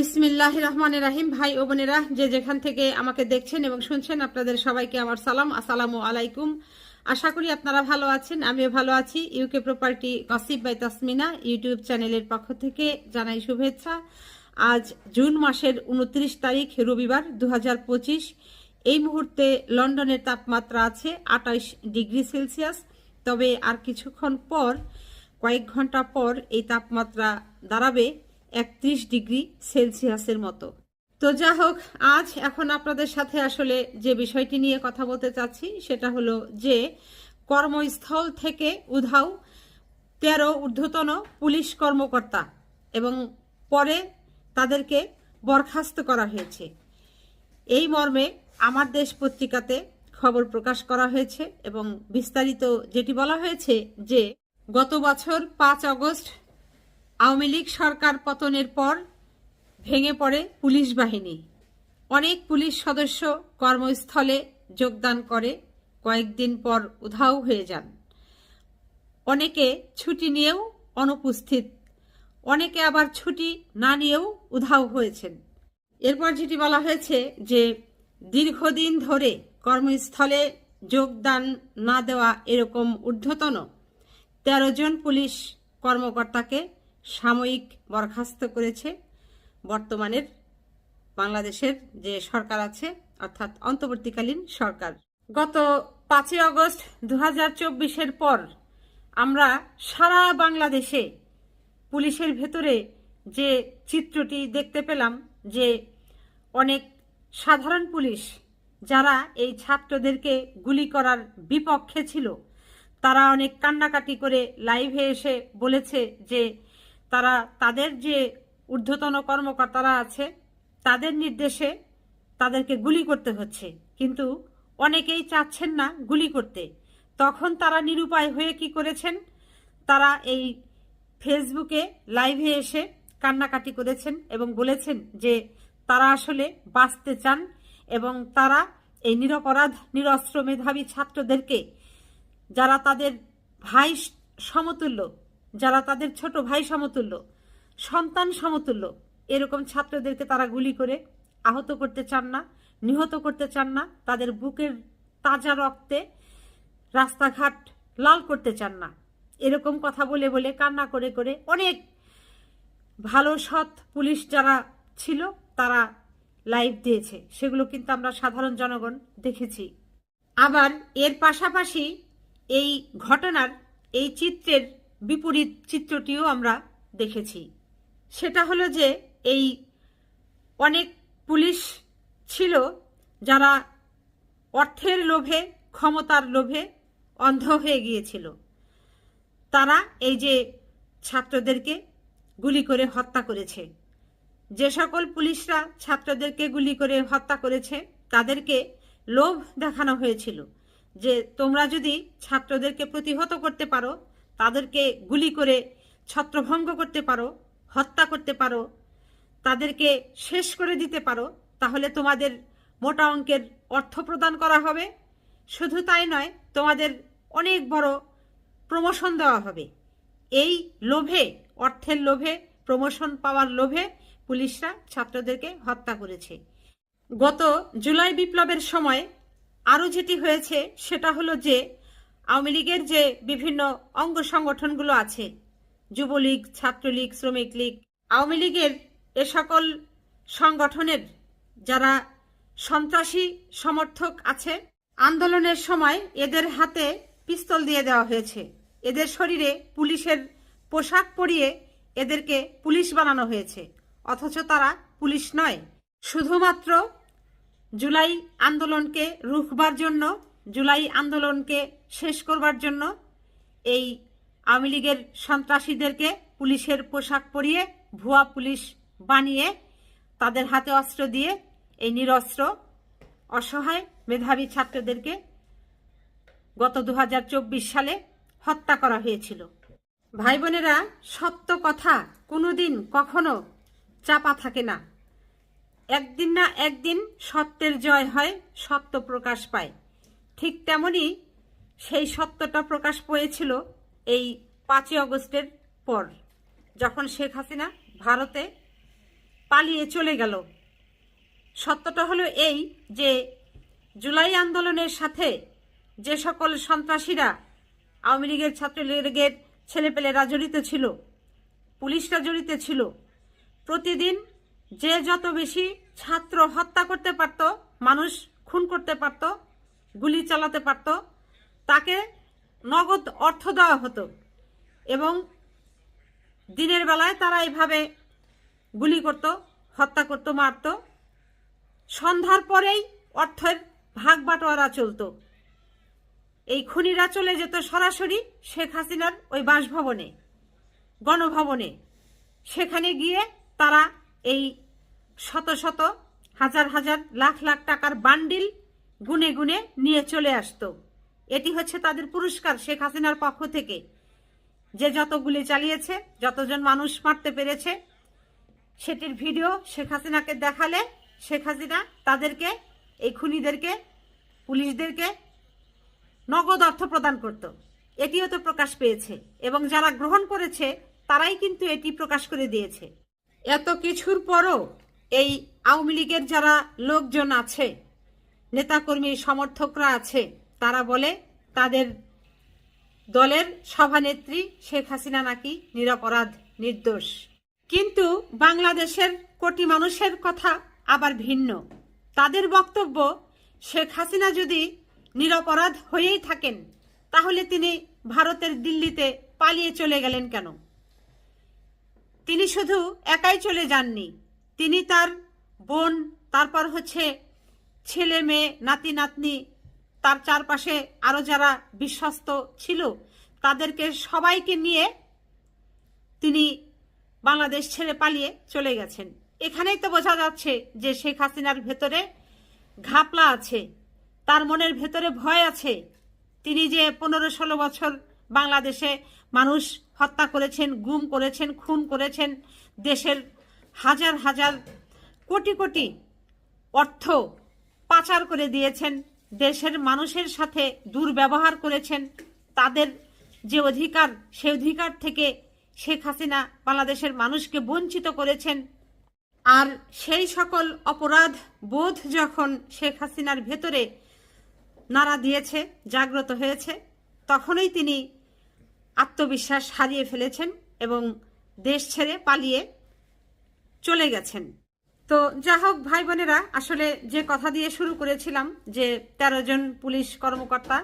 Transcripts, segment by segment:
বিসমিল্লাহ রহমান রাহিম ভাই ও বোনেরা, যে যেখান থেকে আমাকে দেখছেন এবং শুনছেন, আপনাদের সবাইকে আমার সালাম। আসসালামু আলাইকুম। আশা করি আপনারা ভালো আছেন, আমিও ভালো আছি। UK property gossip by Tasmina YouTube চ্যানেলের পক্ষ থেকে জানাই শুভেচ্ছা। আজ জুন মাসের উনত্রিশ তারিখ, রবিবার দু হাজার পঁচিশ। এই মুহূর্তে লন্ডনের তাপমাত্রা আছে আঠাইশ ডিগ্রি সেলসিয়াস। তবে আর কিছুক্ষণ পর, কয়েক ঘণ্টা পর এই তাপমাত্রা দাঁড়াবে। একত্রিশ ডিগ্রি সেলসিয়াসের মতো। তো যা হোক, আজ এখন আপনাদের সাথে আসলে যে বিষয়টি নিয়ে কথা বলতে চাচ্ছি, সেটা হলো যে কর্মস্থল থেকে উধাও তেরো ঊর্ধ্বতন পুলিশ কর্মকর্তা এবং পরে তাদেরকে বরখাস্ত করা হয়েছে। এই মর্মে আমার দেশ পত্রিকাতে খবর প্রকাশ করা হয়েছে এবং বিস্তারিত যেটি বলা হয়েছে যে গত বছর পাঁচ আগস্ট আওয়ামী লীগ সরকার পতনের পর ভেঙে পড়ে পুলিশ বাহিনী। অনেক পুলিশ সদস্য কর্মস্থলে যোগদান করে, কয়েকদিন পর উধাও হয়ে যান। অনেকে ছুটি নিয়েও অনুপস্থিত, অনেকে আবার ছুটি না নিয়েও উধাও হয়েছেন। এরপর যেটি বলা হয়েছে যে, দীর্ঘদিন ধরে কর্মস্থলে যোগদান না দেওয়া এরকম ঊর্ধ্বতন তেরো জন পুলিশ কর্মকর্তাকে সাময়িক বরখাস্ত করেছে বর্তমানের বাংলাদেশের যে সরকার আছে, অর্থাৎ অন্তর্বর্তীকালীন সরকার। গত পাঁচই আগস্ট দু হাজার চব্বিশের পর আমরা সারা বাংলাদেশে পুলিশের ভেতরে যে চিত্রটি দেখতে পেলাম যে অনেক সাধারণ পুলিশ যারা এই ছাত্রদেরকে গুলি করার বিপক্ষে ছিল, তারা অনেক কান্নাকাটি করে লাইভে এসে বলেছে যে তারা, তাদের যে ঊর্ধ্বতন কর্মকর্তারা আছে, তাদের নির্দেশে তাদেরকে গুলি করতে হচ্ছে। কিন্তু অনেকেই চাচ্ছেন না গুলি করতে। তখন তারা নিরুপায় হয়ে কি করেছেন? তারা এই ফেসবুকে লাইভে এসে কান্নাকাটি করেছেন এবং বলেছেন যে তারা আসলে বাঁচতে চান এবং তারা এই নিরপরাধ, নিরস্ত্র মেধাবী ছাত্রদেরকে, যারা তাদের ভাই সমতুল্য যারা তাদের ছোট ভাই সমতুল্য, সন্তান সমতুল্য, এরকম ছাত্রদেরকে তারা গুলি করে আহত করতে চান না, নিহত করতে চান না, তাদের বুকের তাজা রক্তে রাস্তাঘাট লাল করতে চান না। এরকম কথা বলে বলে কান্না করে করে অনেক ভালো সৎ পুলিশ যারা ছিল, তারা লাইভ দিয়েছে। সেগুলো কিন্তু আমরা সাধারণ জনগণ দেখেছি। আবার এর পাশাপাশি এই ঘটনার, এই চিত্রের বিপরীত চিত্রটিও আমরা দেখেছি। সেটা হলো যে এই অনেক পুলিশ ছিল যারা অর্থের লোভে, ক্ষমতার লোভে অন্ধ হয়ে গিয়েছিল। তারা এই যে ছাত্রদেরকে গুলি করে হত্যা করেছে। যে সকল পুলিশরা ছাত্রদেরকে গুলি করে হত্যা করেছে, তাদেরকে লোভ দেখানো হয়েছিল যে তোমরা যদি ছাত্রদেরকে প্রতিহত করতে পারো তাদেরকে গুলি করে ছত্রভঙ্গ করতে পারো, হত্যা করতে পারো, তাদেরকে শেষ করে দিতে পারো, তাহলে তোমাদের মোটা অঙ্কের অর্থ প্রদান করা হবে। শুধু তাই নয়, তোমাদের অনেক বড় প্রমোশন দেওয়া হবে। এই লোভে, অর্থের লোভে প্রমোশন পাওয়ার লোভে পুলিশরা ছাত্রদেরকে হত্যা করেছে। গত জুলাই বিপ্লবের সময় আরও যেটি হয়েছে, সেটা হলো যে আওয়ামী লীগের যে বিভিন্ন অঙ্গ সংগঠনগুলো আছে, যুবলীগ, ছাত্রলীগ, শ্রমিক লীগ, আওয়ামী লীগের এ সকল সংগঠনের যারা সন্ত্রাসী সমর্থক আছে, আন্দোলনের সময় এদের হাতে পিস্তল দিয়ে দেওয়া হয়েছে। এদের শরীরে পুলিশের পোশাক পরিয়ে এদেরকে পুলিশ বানানো হয়েছে। অথচ তারা পুলিশ নয়, শুধুমাত্র জুলাই আন্দোলনকে রুখবার জন্য জুলাই আন্দোলনকে শেষ করবার জন্য এই আওয়ামী লীগের সন্ত্রাসীদেরকে পুলিশের পোশাক পরিয়ে ভুয়া পুলিশ বানিয়ে তাদের হাতে অস্ত্র দিয়ে এই নিরস্ত্র, অসহায় মেধাবী ছাত্রদেরকে গত দু হাজার চব্বিশ সালে হত্যা করা হয়েছিল। ভাই বোনেরা, সত্য কথা কোনোদিন কখনো চাপা থাকে না। একদিন না একদিন সত্যের জয় হয়, সত্য প্রকাশ পায়। ঠিক তেমনি সেই সত্যটা প্রকাশ পেয়েছিল এই পাঁচই অগস্টের পর, যখন শেখ হাসিনা ভারতে পালিয়ে চলে গেল। সত্যটা হলো এই যে, জুলাই আন্দোলনের সাথে যে সকল সন্ত্রাসীরা আওয়ামী লীগের ছাত্রলীগের ছেলেপেলেরা জড়িত ছিল, পুলিশরা জড়িত ছিল, প্রতিদিন যে যত বেশি ছাত্র হত্যা করতে পারত, মানুষ খুন করতে পারত গুলি চালাতে পারত। তাকে নগদ অর্থ দেওয়া হতো এবং দিনের বেলায় তারা এভাবে গুলি করত, হত্যা করত, মারত। সন্ধ্যার পরেই অর্থের ভাগ বাটোয়ারা চলতো। এই খুনিরা চলে যেত সরাসরি শেখ হাসিনার ওই বাসভবনে, গণভবনে। সেখানে গিয়ে তারা এই শত শত, হাজার হাজার, লাখ লাখ টাকার বান্ডিল গুনে গুনে নিয়ে চলে আসতো। এটি হচ্ছে তাদের পুরস্কার শেখ হাসিনার পক্ষ থেকে। যে যত গুলি চালিয়েছে, যতজন মানুষ মারতে পেরেছে, সেটির ভিডিও শেখ হাসিনাকে দেখালে শেখ হাসিনা তাদেরকে, এই খুনিদেরকে, পুলিশদেরকে নগদ অর্থ প্রদান করত। এটিও তো প্রকাশ পেয়েছে এবং যারা গ্রহণ করেছে, তারাই কিন্তু এটি প্রকাশ করে দিয়েছে। এত কিছুর পরও এই আওয়ামী লীগের যারা লোকজন আছে নেতাকর্মী সমর্থকরা আছে। তারা বলে, তাদের দলের সভানেত্রী শেখ হাসিনা নাকি নিরপরাধ নির্দোষ। কিন্তু বাংলাদেশের কোটি মানুষের কথা আবার ভিন্ন। তাদের বক্তব্য, শেখ হাসিনা যদি নিরপরাধ হয়েই থাকেন, তাহলে তিনি ভারতের দিল্লিতে পালিয়ে চলে গেলেন কেন? তিনি শুধু একাই চলে যাননি। তিনি তার বোন, তারপর হচ্ছে ছেলে মেয়ে, নাতি, নাতনি, তার চারপাশে আরও যারা বিশ্বস্ত ছিল, তাদেরকে সবাইকে নিয়ে তিনি বাংলাদেশ ছেড়ে পালিয়ে চলে গেছেন। এখানেই তো বোঝা যাচ্ছে যে শেখ হাসিনার ভেতরে ঘাপলা আছে, তার মনের ভেতরে ভয় আছে। তিনি যে পনেরো ষোলো বছর বাংলাদেশে মানুষ হত্যা করেছেন, গুম করেছেন, খুন করেছেন, দেশের হাজার হাজার কোটি কোটি অর্থ পাচার করে দিয়েছেন, দেশের মানুষের সাথে দুর্ব্যবহার করেছেন, তাদের যে অধিকার, সে অধিকার থেকে শেখ হাসিনা বাংলাদেশের মানুষকে বঞ্চিত করেছেন। আর সেই সকল অপরাধ বোধ যখন শেখ হাসিনার ভেতরে নাড়া দিয়েছে, জাগ্রত হয়েছে, তখনই তিনি আত্মবিশ্বাস হারিয়ে ফেলেছেন এবং দেশ ছেড়ে পালিয়ে চলে গেছেন। তো যা হোক ভাই বোনেরা আসলে যে কথা দিয়ে শুরু করেছিলাম যে তেরো জন পুলিশ কর্মকর্তা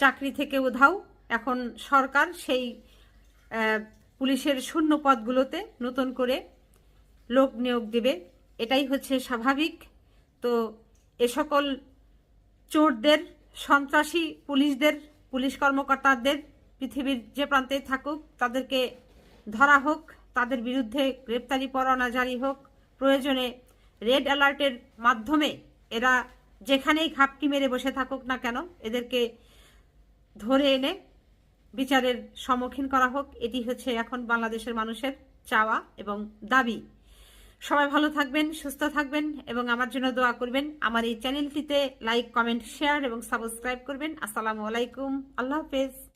চাকরি থেকে উধাও, এখন সরকার সেই পুলিশের শূন্য পদগুলোতে নতুন করে লোক নিয়োগ দেবে। এটাই হচ্ছে স্বাভাবিক। তো এ সকল চোরদের, সন্ত্রাসী পুলিশদের, পুলিশ কর্মকর্তাদের পৃথিবীর যে প্রান্তে থাকুক, তাদেরকে ধরা হোক, তাদের বিরুদ্ধে গ্রেপ্তারি পরোয়ানা জারি হোক প্রয়োজনে রেড অ্যালার্টের মাধ্যমে এরা যেখানেই ঘাপটি মেরে বসে থাকুক না কেন, এদেরকে ধরে এনে বিচারের সম্মুখীন করা হোক। এটি হচ্ছে এখন বাংলাদেশের মানুষের চাওয়া এবং দাবি। সবাই ভালো থাকবেন, সুস্থ থাকবেন এবং আমার জন্য দোয়া করবেন। আমার এই চ্যানেলটিতে লাইক, কমেন্ট, শেয়ার এবং সাবস্ক্রাইব করবেন। আসসালামু আলাইকুম। আল্লাহ হাফেজ।